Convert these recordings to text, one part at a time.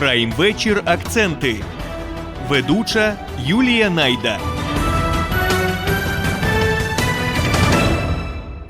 Прайм вечір акценти. Ведуча Юлія Найда.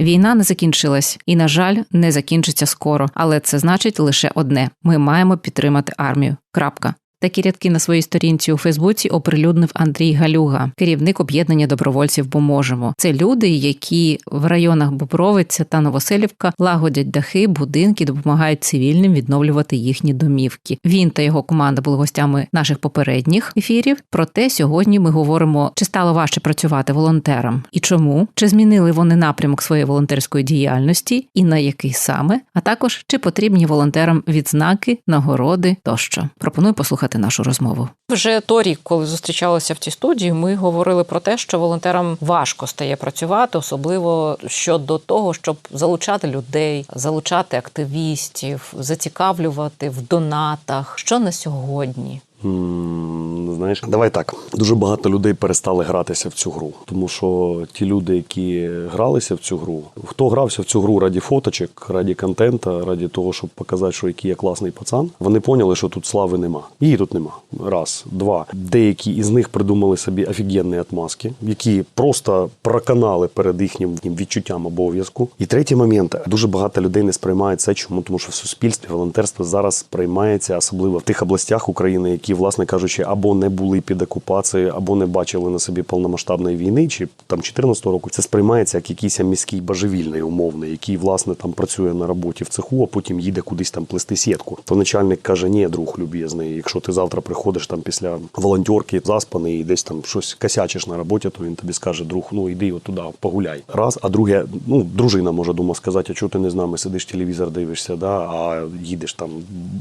Війна не закінчилась і, на жаль, не закінчиться скоро. Але це значить лише одне: ми маємо підтримати армію. Крапка. Такі рядки на своїй сторінці у Фейсбуці оприлюднив Андрій Галюга, керівник об'єднання добровольців «Бо можемо». Це люди, які в районах Бобровиця та Новоселівка лагодять дахи, будинки, допомагають цивільним відновлювати їхні домівки. Він та його команда були гостями наших попередніх ефірів. Проте сьогодні ми говоримо, чи стало важче працювати волонтерам і чому, чи змінили вони напрямок своєї волонтерської діяльності і на який саме, а також чи потрібні волонтерам відзнаки, нагороди тощо. Пропоную послухати нашу розмову. Вже торік, коли зустрічалися в цій студії, ми говорили про те, що волонтерам важко стає працювати, особливо щодо того, щоб залучати людей, залучати активістів, зацікавлювати в донатах. Що на сьогодні? Знаєш, давай так. Дуже багато людей перестали гратися в цю гру. Тому що ті люди, які гралися в цю гру, хто грався в цю гру раді фоточок, раді контента, раді того, щоб показати, що який я класний пацан, вони поняли, що тут слави нема. Її тут нема. Раз, два. Деякі із них придумали собі офігенні отмазки, які просто проканали перед їхнім відчуттям обов'язку. І третій момент дуже багато людей не сприймають це. Чому? Тому що в суспільстві волонтерство зараз сприймається, особливо в тих областях України, які, власне кажучи, або не були під окупацією, або не бачили на собі повномасштабної війни, чи там 14 року. Це сприймається як якийсь міський божевільний умовний, який власне там працює на роботі в цеху, а потім їде кудись там плести сітку. То начальник каже: ні, друг люб'язний, якщо ти завтра приходиш там після волонтерки заспаний і десь там щось косячиш на роботі, то він тобі скаже, друг, ну йди от туди, погуляй. Раз, а друге, ну дружина може дома сказати, а чого ти не з нами сидиш, телевізор дивишся, да, а їдеш там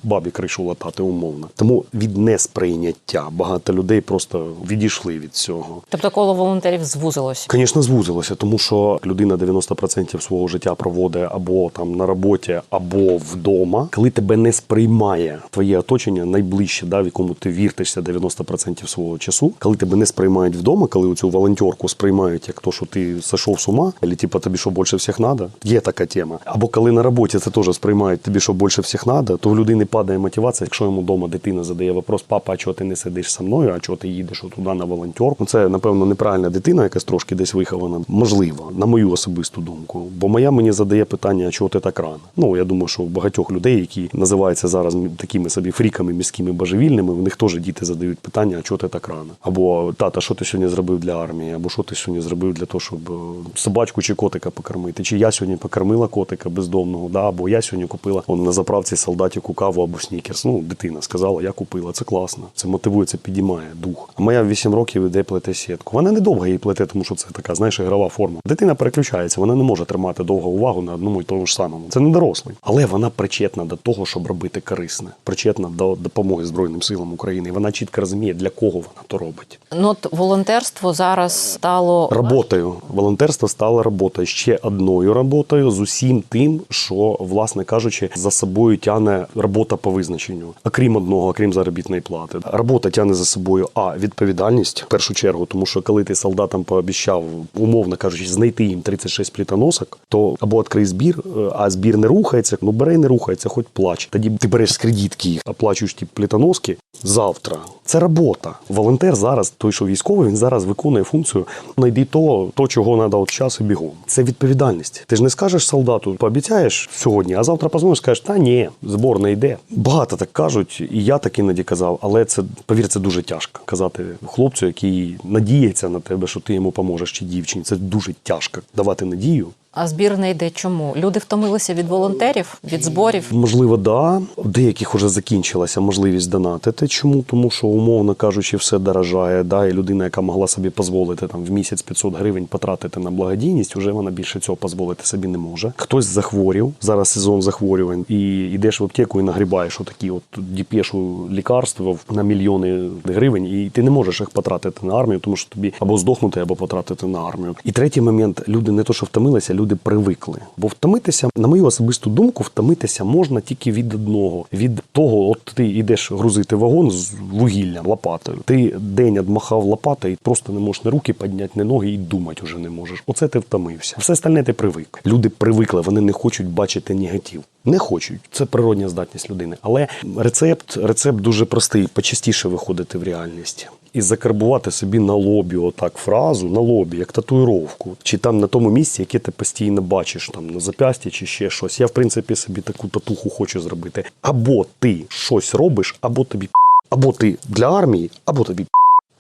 бабі кришу латати умовно. Тому від несприйняття багато людей просто відійшли від цього. Тобто коло волонтерів звузилось. Звісно, звузилося, тому що людина 90% свого життя проводить або там на роботі, або вдома. Коли тебе не сприймає твоє оточення найближче, да, в якому ти віртишся 90% свого часу, коли тебе не сприймають вдома, коли цю волонтерку сприймають як то, що ти сошов з ума, або типа тобі що більше всіх треба, є така тема. Або коли на роботі це теж сприймають тобі, що більше всіх треба, то в людини падає мотивація, якщо йому вдома дитина задає вопрос, папа, а чого ти не сидиш зі мною, а чого ти їдеш туди на волонтерку? Це напевно неправильна дитина, якась трошки десь вихована. Можливо, на мою особисту думку. Бо моя мені задає питання, а чого ти так рано? Ну я думаю, що у багатьох людей, які називаються зараз такими собі фріками міськими божевільними, в них теж діти задають питання, а чого ти так рано? Або тата, що ти сьогодні зробив для армії, або що ти сьогодні зробив для того, щоб е, собачку чи котика покормити? Чи я сьогодні покормила котика бездомного? Да, або я сьогодні купила он на заправці солдатику каву або снікерс. Ну, дитина сказала, я купила. Це класно. Це мотивує, це підіймає дух. А моя в 8 років іде плете сітку. Вона недовго її плете, тому що це така, знаєш, ігрова форма. Дитина переключається, вона не може тримати довго увагу на одному і тому ж самому. Це не дорослий. Але вона причетна до того, щоб робити корисне, причетна до допомоги Збройним силам України. І вона чітко розуміє, для кого вона то робить. Ну от волонтерство зараз стало Роботою волонтерство стало роботою ще одною роботою з усім тим, що, власне кажучи, за собою тягне робота по визначенню, окрім одного, окрім заробітної плати. Робота тягне за собою а відповідальність в першу чергу, тому що коли ти солдатам пообіцяв, умовно кажучи, знайти їм 36 плітоносок, то або відкрий збір, е, а збір не рухається. Ну бери, не рухається, хоч плач. Тоді ти береш з кредитки їх, оплачуєш ті плітоноски завтра. Це робота. Волонтер зараз, той, що військовий, він зараз виконує функцію знайди то, то чого треба от час і бігом. Це відповідальність. Ти ж не скажеш солдату, пообіцяєш сьогодні, а завтра позвониш, скажеш, та ні, збор не йде. Багато так кажуть, і я так іноді казав, але це повір, це дуже тяжко казати хлопцю, який надіється на тебе, що ти йому поможеш чи дівчині. Це дуже тяжко давати надію. А збір не йде чому? Люди втомилися від волонтерів, від зборів. Можливо, да. Деяких вже закінчилася можливість донатити. Чому? Тому що, умовно кажучи, все дорожає. Да, і людина, яка могла собі дозволити там в місяць 500 гривень потратити на благодійність, вже вона більше цього дозволити собі не може. Хтось захворів, зараз сезон захворювань, і йдеш в аптеку і нагрібаєш отакі от діпешу лікарства на мільйони гривень, і ти не можеш їх потратити на армію, тому що тобі або здохнути, або потратити на армію. І третій момент: люди не то, що втомилися, люди привикли. Бо втомитися, на мою особисту думку, втомитися можна тільки від одного: від того, от ти йдеш грузити вагон з вугіллям лопатою. Ти день одмахав лопатою і просто не можеш ні руки підняти, ні ноги і думати вже не можеш. Оце ти втомився. Все остальне ти привик. Люди привикли, вони не хочуть бачити негатив. Не хочуть. Це природня здатність людини. Але рецепт, рецепт дуже простий, почастіше виходити в реальність. І закарбувати собі на лобі отак фразу, на лобі, як татуїровку, чи там на тому місці, яке ти постійно бачиш, там на зап'ясті чи ще щось. Я, в принципі, собі таку татуху хочу зробити. Або ти щось робиш, або тобі або ти для армії, або тобі.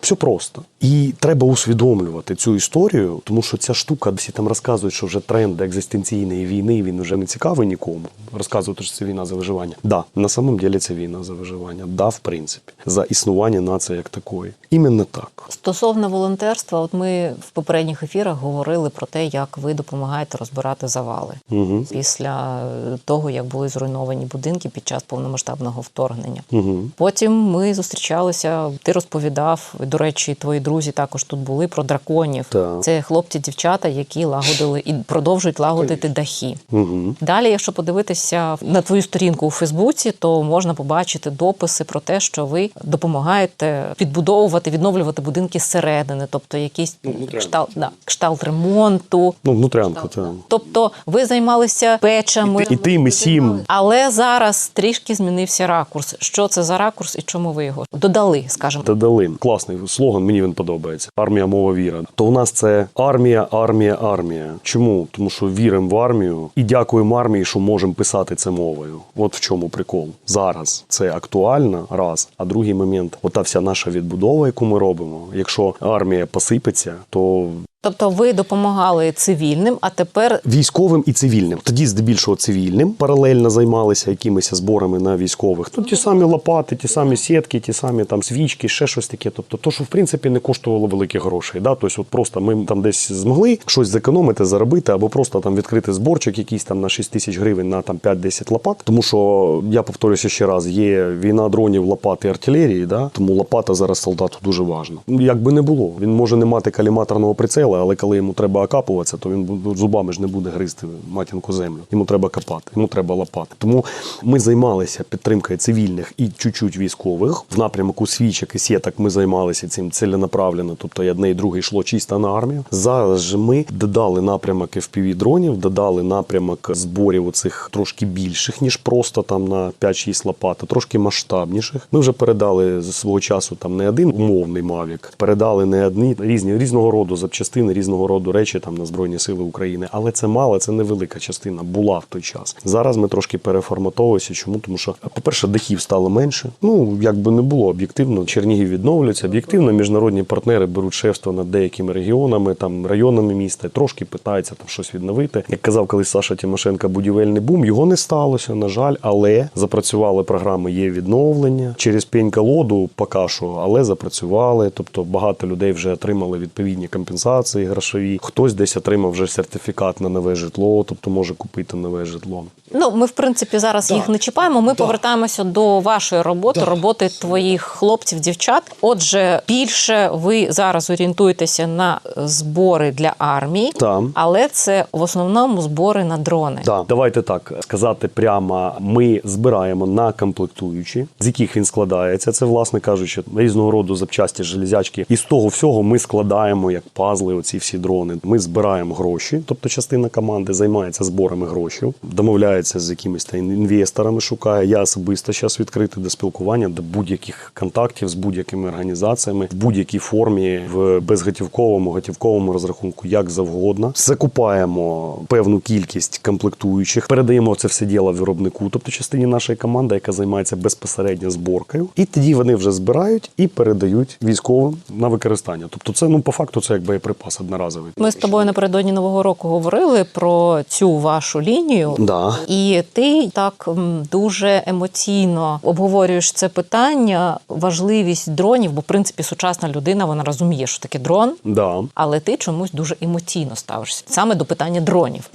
Все просто. І треба усвідомлювати цю історію, тому що ця штука, всі там розказують, що вже тренд екзистенційної війни він вже не цікавий нікому. Розказують, що це війна за виживання. Да, на самом деле це війна за виживання. Да, в принципі, за існування нації як такої. Іменно так. Стосовно волонтерства, от ми в попередніх ефірах говорили про те, як ви допомагаєте розбирати завали Угу. після того, як були зруйновані будинки під час повномасштабного вторгнення. Угу. Потім ми зустрічалися. Ти розповідав. До речі, твої друзі також тут були про драконів. Так. Це хлопці-дівчата, які лагодили і продовжують лагодити дахи. Угу. Далі, якщо подивитися на твою сторінку у Фейсбуці, то можна побачити дописи про те, що ви допомагаєте підбудовувати, відновлювати будинки зсередини, тобто якийсь Ну, кшталт, да, кшталт ремонту. Ну, внутрянку, так. Тобто ви займалися печами, І тим, і сім. але зараз трішки змінився ракурс. Що це за ракурс і чому ви його додали, скажімо? Додали класний слоган, мені він подобається. Армія, мова, віра. То у нас це армія, армія, армія. Чому? Тому що віримо в армію і дякуємо армії, що можемо писати це мовою. От в чому прикол. Зараз це актуально, раз. А другий момент, ота вся наша відбудова, яку ми робимо. Якщо армія посипеться, то Тобто ви допомагали цивільним, а тепер військовим і цивільним. Тоді здебільшого цивільним паралельно займалися якимись зборами на військових. Ну ті самі лопати, ті самі сітки, ті самі там свічки, ще щось таке. Тобто, то, що в принципі не коштувало великих грошей. Да? Тобто, от просто ми там десь змогли щось зекономити, заробити, або просто там відкрити зборчик, якийсь там на 6 тисяч гривень на там 5-10 лопат. Тому що я повторюся ще раз: є війна дронів, лопат і артилерії, да? тому лопата зараз солдату дуже важна. Як би не було, він може не мати каліматорного прицела, але коли йому треба окапуватися, то він зубами ж не буде гризти матінку землю. Йому треба копати, йому треба лопати. Тому ми займалися підтримкою цивільних і чуть-чуть військових. В напрямку свічок і сіток ми займалися цим ціленаправленно. Тобто одне і друге йшло чисто на армію. Зараз же ми додали напрямок fpv дронів, додали напрямок зборів оцих трошки більших, ніж просто там на 5-6 лопат, а трошки масштабніших. Ми вже передали з свого часу там не один умовний мавік, передали не одні різні різного роду запчастини, різного роду речі там на Збройні Сили України. Але це мало, це невелика частина була в той час. Зараз ми трошки переформатовуємося. Чому? Тому що, по-перше, дахів стало менше. Ну як би не було об'єктивно, Чернігів відновлюється. Об'єктивно, міжнародні партнери беруть шефство над деякими регіонами, там районами міста, трошки питаються там щось відновити. Як казав колись Саша Тимошенко, будівельний бум його не сталося, на жаль, але запрацювали програми є відновлення через пень колоду, поки що, але запрацювали. Тобто багато людей вже отримали відповідні компенсації грошові. Хтось десь отримав вже сертифікат на нове житло, тобто може купити нове житло. ну ми в принципі зараз Да. їх не чіпаємо. Ми Да. повертаємося до вашої роботи, Да. роботи твоїх хлопців, дівчат. Отже, більше ви зараз орієнтуєтеся на збори для армії, Там. але це в основному збори на дрони. Так, давайте так сказати прямо. Ми збираємо на комплектуючі, з яких він складається. Це, власне кажучи, різного роду запчасті, железячки. І з того всього ми складаємо як пазли. Оці всі дрони. Ми збираємо гроші, тобто частина команди займається зборами грошей, домовляється з якимись та інвесторами. Шукає. Я особисто зараз відкритий до спілкування, до будь-яких контактів з будь-якими організаціями в будь-якій формі, в безготівковому, готівковому розрахунку, як завгодно. Закупаємо певну кількість комплектуючих, передаємо це все діло виробнику, тобто частині нашої команди, яка займається безпосередньо зборкою. І тоді вони вже збирають і передають військовим на використання. Тобто, це ну по факту це як боєприпас одноразовий. Ми з тобою напередодні нового року говорили про цю вашу лінію. Да. І ти так дуже емоційно обговорюєш це питання, важливість дронів, бо в принципі сучасна людина вона розуміє, що таке дрон, Да. але ти чомусь дуже емоційно ставишся саме до питання дронів.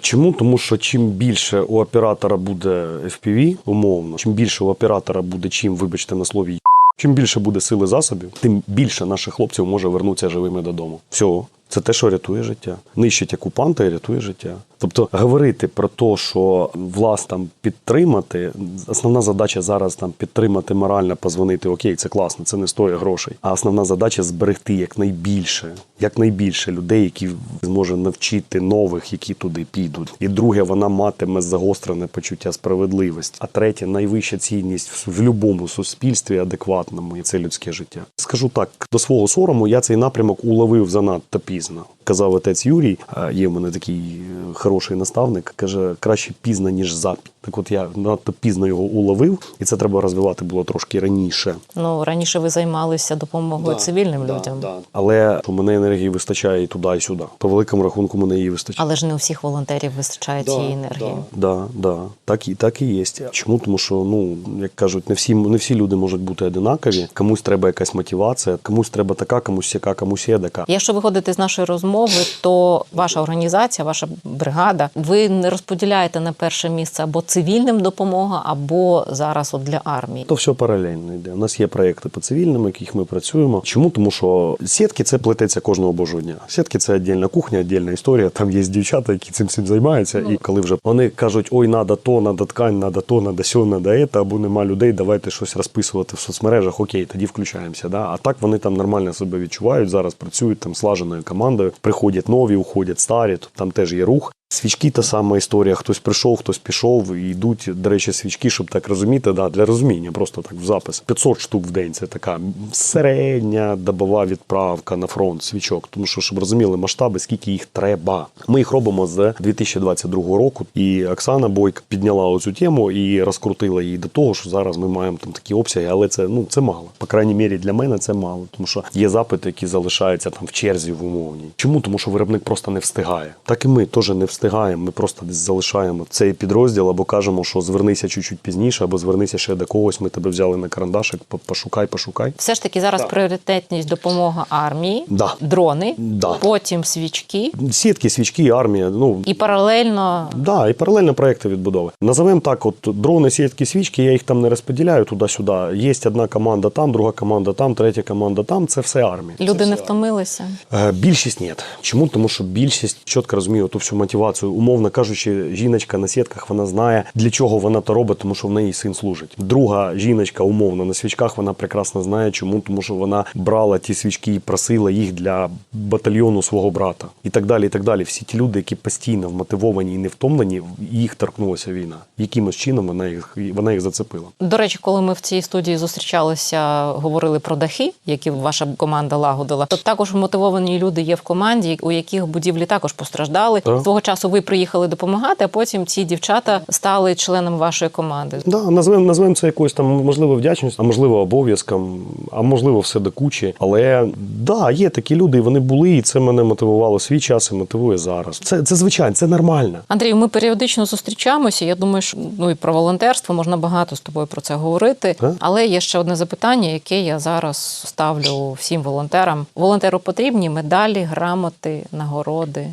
Чому? Тому що чим більше у оператора буде FPV, умовно, чим більше у оператора буде чим, вибачте на слові, чим більше буде сили засобів, тим більше наших хлопців може вернутися живими додому. Всього Це те, що рятує життя. Нищить окупанта і рятує життя. Тобто говорити про те, що влас там підтримати, основна задача зараз там підтримати морально, позвонити. Окей, це класно, це не стоїть грошей. А основна задача зберегти якнайбільше, якнайбільше людей, які зможе навчити нових, які туди підуть. І друге, вона матиме загострене почуття справедливості. А третє, найвища цінність в будь-якому суспільстві адекватному, і це людське життя. Скажу так, до свого сорому я цей напрямок уловив занадто пізно. Казав отець Юрій, є в мене такий е, хороший наставник, каже, краще пізно, ніж запізно. Так от я надто пізно його уловив, і це треба розвивати було трошки раніше. Ну раніше ви займалися допомогою цивільним людям, Але у мене енергії вистачає і туди, і сюди. По великому рахунку мене її вистачає. але ж не у всіх волонтерів вистачає цієї енергії. Да, да, так і так і є. Чому? Тому що ну як кажуть, не всі не всі люди можуть бути одинакові. Комусь треба якась мотивація, комусь треба така, комусь яка, комусь єдака. Якщо виходити з нашої розмови, то ваша організація, ваша бригада, ви не розподіляєте на перше місце або цивільним допомога, або зараз от для армії. То все паралельно йде. У нас є проекти по цивільним, яких ми працюємо. Чому? Тому що сітки це плететься кожного божого дня. Сітки це віддільна кухня, віддільна історія. Там є дівчата, які цим всім займаються. І коли вже вони кажуть, ой, надо то, надо ткань, надо то, надо сьо, надо ета, або нема людей, давайте щось розписувати в соцмережах. Окей, тоді включаємося. Да? А так вони там нормально себе відчувають. Зараз працюють там слаженою командою. Приходять нові, уходять старі. Тобто там теж є рух. Свічки та сама історія. Хтось прийшов, хтось пішов, і йдуть, до речі, свічки, щоб так розуміти, да, для розуміння, просто так в запис. 500 штук в день це така середня добова відправка на фронт свічок. Тому що, щоб розуміли масштаби, скільки їх треба. Ми їх робимо з 2022 року. І Оксана Бойк підняла оцю тему і розкрутила її до того, що зараз ми маємо там такі обсяги, але це ну це мало. По крайній мірі для мене це мало, тому що є запити, які залишаються там в черзі в умовній. Чому? Тому що виробник просто не встигає. Так і ми теж не встигаємо. Ми просто десь залишаємо цей підрозділ або кажемо, що звернися чуть-чуть пізніше, або звернися ще до когось. Ми тебе взяли на карандашик, пошукай, пошукай. Все ж таки зараз пріоритетність допомога армії, Да. дрони, Да. потім свічки, Сітки, свічки, армія. Ну і паралельно Да, і паралельно проекти відбудови. Назовемо так: от дрони, сітки, свічки, я їх там не розподіляю туди-сюди. Є одна команда там, друга команда там, третя команда там. Це все армія. люди не втомилися. Е, Більшість ні. Чому? Тому що більшість чітко розуміє ту всю мотивацію. Умовно кажучи, жіночка на сітках вона знає, для чого вона то робить, тому що в неї син служить. Друга жіночка, умовно, на свічках вона прекрасно знає, чому, тому що вона брала ті свічки і просила їх для батальйону свого брата. І так далі. І так далі. Всі ті люди, які постійно вмотивовані і не втомлені, їх торкнулася війна. Якимось чином вона їх вона їх зацепила. До речі, коли ми в цій студії зустрічалися, говорили про дахи, які ваша команда лагодила, то також мотивовані люди є в команді, у яких будівлі також постраждали. Так. Свого часу ви приїхали допомагати, а потім ці дівчата стали членами вашої команди. Да, назвемо назвемо це якоюсь там можливо вдячністю, а можливо обов'язком, а можливо все до кучі. Але да, є такі люди, і вони були, і це мене мотивувало свій час і мотивує зараз. Це це звичайно, це нормально. Андрій, ми періодично зустрічаємося. Я думаю, що ну і про волонтерство можна багато з тобою про це говорити. Так. Але є ще одне запитання, яке я зараз ставлю всім волонтерам. Волонтеру потрібні медалі, грамоти, нагороди.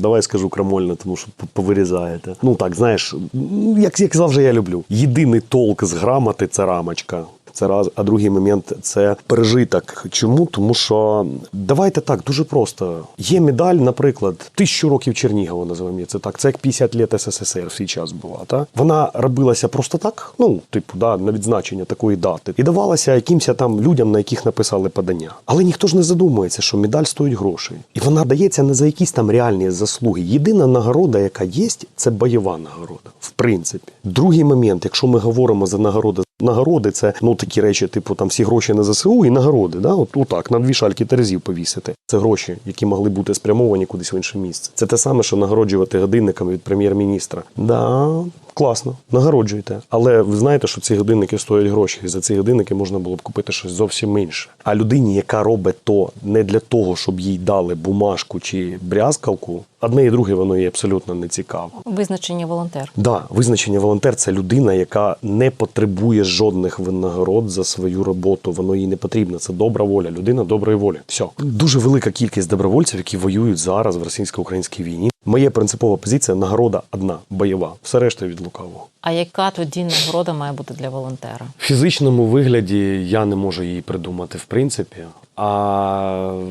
Давай скажу крамольно, тому що повирізаєте. Ну так, знаєш, як, як завжди я люблю. Єдиний толк з грамоти це рамочка. Це раз, а другий момент це пережиток. Чому? Тому що давайте так, дуже просто. Є медаль, наприклад, тисячу років Чернігова, називаємо це так. Це як 50 літ СССР в свій час була. Та? Вона робилася просто так, ну, типу, да, на відзначення такої дати. І давалася якимось там людям, на яких написали подання. Але ніхто ж не задумується, що медаль стоїть грошей. І вона дається не за якісь там реальні заслуги. Єдина нагорода, яка є, це бойова нагорода. В принципі. Другий момент, якщо ми говоримо за нагороди. Нагороди це ну такі речі, типу там всі гроші на ЗСУ і нагороди. Да? От, отак, на дві шальки терезів повісити. Це гроші, які могли бути спрямовані кудись в інше місце. Це те саме, що нагороджувати годинниками від прем'єр-міністра. Да, класно, нагороджуйте. Але ви знаєте, що ці годинники стоять гроші, і за ці годинники можна було б купити щось зовсім інше. А людині, яка робить то не для того, щоб їй дали бумажку чи брязкалку, одне і друге воно їй абсолютно не цікаво. Визначення волонтер. Да, визначення волонтер це людина, яка не потребує жодних винагород за свою роботу. Воно їй не потрібно. Це добра воля, людина доброї волі. Все дуже велика кількість добровольців, які воюють зараз в російсько-українській війні. Моя принципова позиція нагорода одна бойова, все решта від лукавого. А яка тоді нагорода має бути для волонтера? В фізичному вигляді я не можу її придумати, в принципі. А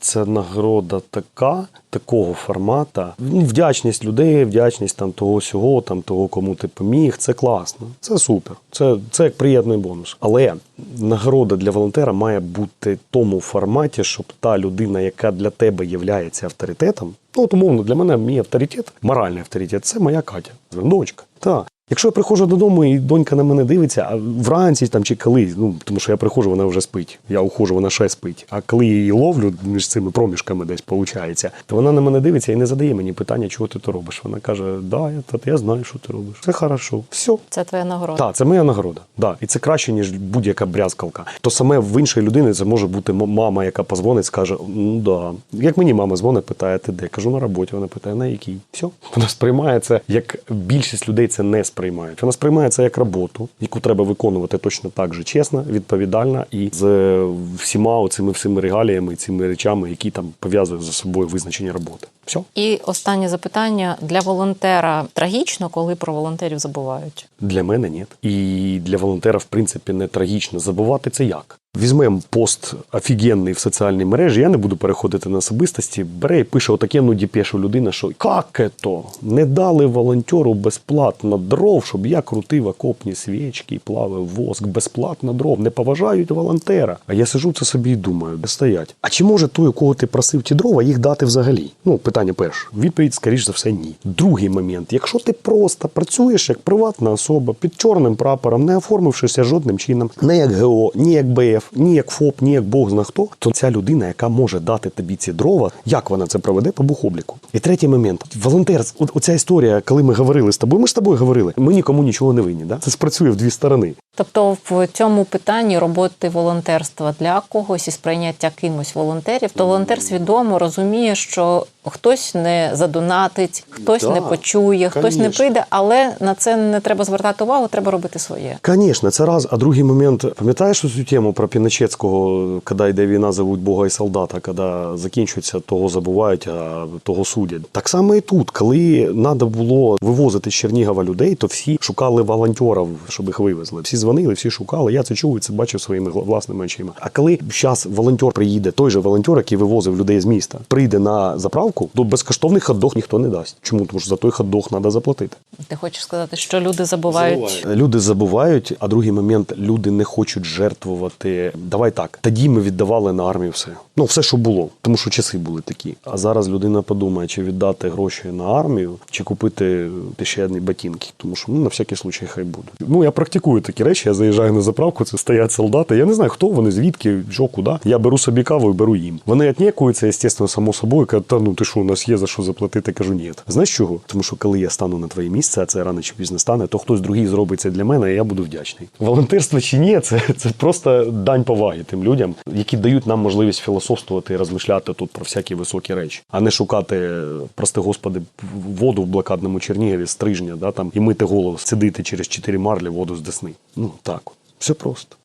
це нагорода така, такого формата. Ну, Вдячність людей, вдячність там того сього, там того, кому ти поміг. Це класно, це супер. Це, це як приємний бонус. Але нагорода для волонтера має бути в тому форматі, щоб та людина, яка для тебе є авторитетом, ну от умовно, для мене мій авторитет, моральний авторитет, це моя Катя, дочка. Так. Якщо я приходжу додому і донька на мене дивиться, а вранці там чи коли, ну тому що я приходжу, вона вже спить. Я ухожу, вона ще спить. А коли я її ловлю між цими проміжками десь виходить, то вона на мене дивиться і не задає мені питання, чого ти то робиш. Вона каже: Да, я, я знаю, що ти робиш. Це хорошо. Все. Це твоя нагорода. Так, це моя нагорода. Да. І це краще, ніж будь-яка брязкалка. То саме в іншої людини це може бути мама, яка позвонить, скаже: ну да. Як мені мама дзвонить, питає, ти де? Кажу, на роботі. Вона питає, на якій? Все. Вона сприймає це, як більшість людей це не сприймають. Вона сприймає це як роботу, яку треба виконувати точно так же чесно, відповідально і з е, всіма оцими всіми регаліями, цими речами, які там пов'язують за собою визначення роботи. Все. І останнє запитання для волонтера трагічно, коли про волонтерів забувають. Для мене ні. І для волонтера, в принципі, не трагічно. Забувати це як. Візьмемо пост офігенний в соціальній мережі, я не буду переходити на особистості. Бере і пише отакенну діпешу людина, що як то? Не дали волонтеру безплатно дров, щоб я крутив окопні свічки і плавив воск безплатно дров. Не поважають волонтера. А я сижу це собі і думаю, де стоять. А чи може той, у кого ти просив ті дрова, їх дати взагалі? Ну, питання перше. Відповідь, скоріш за все, ні. Другий момент: якщо ти просто працюєш як приватна особа під чорним прапором, не оформившися жодним чином, не як ГО, ні як БФ, ні як ФОП, ні як Бог зна хто, то ця людина, яка може дати тобі ці дрова, як вона це проведе по бухобліку? І третій момент: волонтер, оця історія, коли ми говорили з тобою, ми ж з тобою говорили, ми нікому нічого не винні. Да? Це спрацює в дві сторони. Тобто в цьому питанні роботи волонтерства для когось і сприйняття кимось волонтерів, то волонтер свідомо розуміє, що хтось не задонатить, хтось Да, не почує, хтось не прийде, але на це не треба звертати увагу, треба робити своє. Конечно, це раз. А другий момент, пам'ятаєш цю тему про Піночецького, коли йде війна, зовуть Бога і солдата, коли закінчується, того забувають, а того судять. Так само і тут, коли треба було вивозити з Чернігова людей, то всі шукали волонтерів, щоб їх вивезли. Всі дзвонили, всі шукали. Я це чув і це бачив своїми власними очима. А коли зараз волонтер приїде, той же волонтер, який вивозив людей з міста, прийде на заправку, то безкоштовний хот-дог ніхто не дасть. Чому? Тому що за той хот-дог треба заплатити. Ти хочеш сказати, що люди забувають. Люди забувають, а другий момент люди не хочуть жертвувати. Давай так. Тоді ми віддавали на армію все. Ну, все, що було, тому що часи були такі. А зараз людина подумає, чи віддати гроші на армію, чи купити ще одні ботинки. Тому що ну, на всякий случай хай будуть. Ну я практикую такі речі. Я заїжджаю на заправку, це стоять солдати. Я не знаю, хто вони, звідки, що, куди. Я беру собі каву і беру їм. Вони отнікуються, звісно, само собою. Кажуть, та ну ти що, у нас є за що заплатити? Кажу, ні. Знаєш чого? Тому що коли я стану на твоє місце, а це рано чи пізно стане, то хтось другий зробить це для мене, і я буду вдячний. Волонтерство чи ні, це, це просто дань поваги тим людям, які дають нам можливість філософствувати і розмишляти тут про всякі високі речі, а не шукати, прости господи, воду в блокадному Чернігові стрижня, да, там, і мити голову, сидити через чотири марлі воду з десни. Ну так, все просто.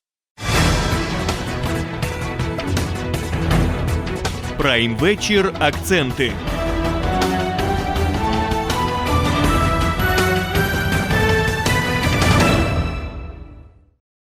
Прайм вечір. Акценти.